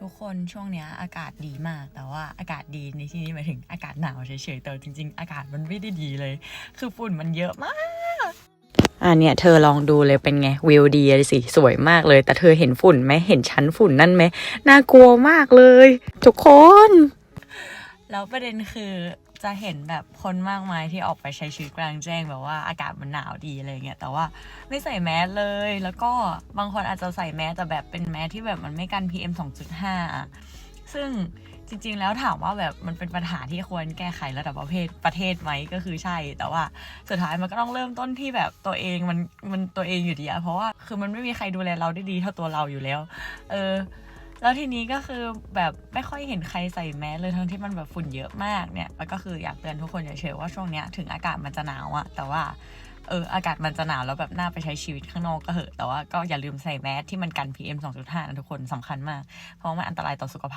ทุกคนช่วงเนี้ยอากาศดีมาก แต่ว่าอากาศดีในที่นี้หมายถึงอากาศหนาวเฉยๆแต่จริง ๆ อากาศมันไม่ได้ดีเลย คือฝุ่นมันเยอะมากอะเนี่ยเธอลองดูเลยเป็นไงวิวดีเลยสิสวยมากเลย แต่เธอเห็นฝุ่นไหมเห็นชั้นฝุ่นนั่นไหมน่ากลัวมากเลย ทุกคน แล้วประเด็นคือจะเห็นแบบคนมากมายที่ออกไปใช้ชีวิตกลางแจ้งแบบว่าอากาศมันหนาวดีอะไรเงี้ยแต่ว่าไม่ใส่แมสเลย แล้วก็บางคนอาจจะใส่แมสแต่แบบเป็นแมสที่แบบมันไม่กัน PM 2.5อะซึ่งจริงๆ แล้วถามว่าแบบมันเป็นปัญหาที่ควรแก้ไขระดับประเทศประเทศไหมก็คือใช่ แต่ว่าสุดท้ายมันก็ต้องเริ่มต้นที่แบบตัวเองมันมันตัวเองอยู่ดีอะเพราะว่าคือมันไม่มีใครดูแลเราได้ดีเท่าตัวเราอยู่แล้ว เออ แล้วทีนี้ก็คือแบบไม่ค่อยเห็นใครใส่แมสเลยทั้งที่มันแบบฝุ่นเยอะมากเนี่ยแล้วก็คืออยากเตือนทุกคนเฉยๆว่าช่วงเนี้ยถึงอากาศมันจะหนาวอะแต่ว่าเอออากาศมันจะหนาวแล้วแบบน่าไปใช้ชีวิตข้างนอกก็เหอะแต่ว่าก็อย่าลืมใส่แมสที่มันกัน PM 2.5นะทุกคนสำคัญมาก เพราะว่ามันอันตรายต่อสุขภาพ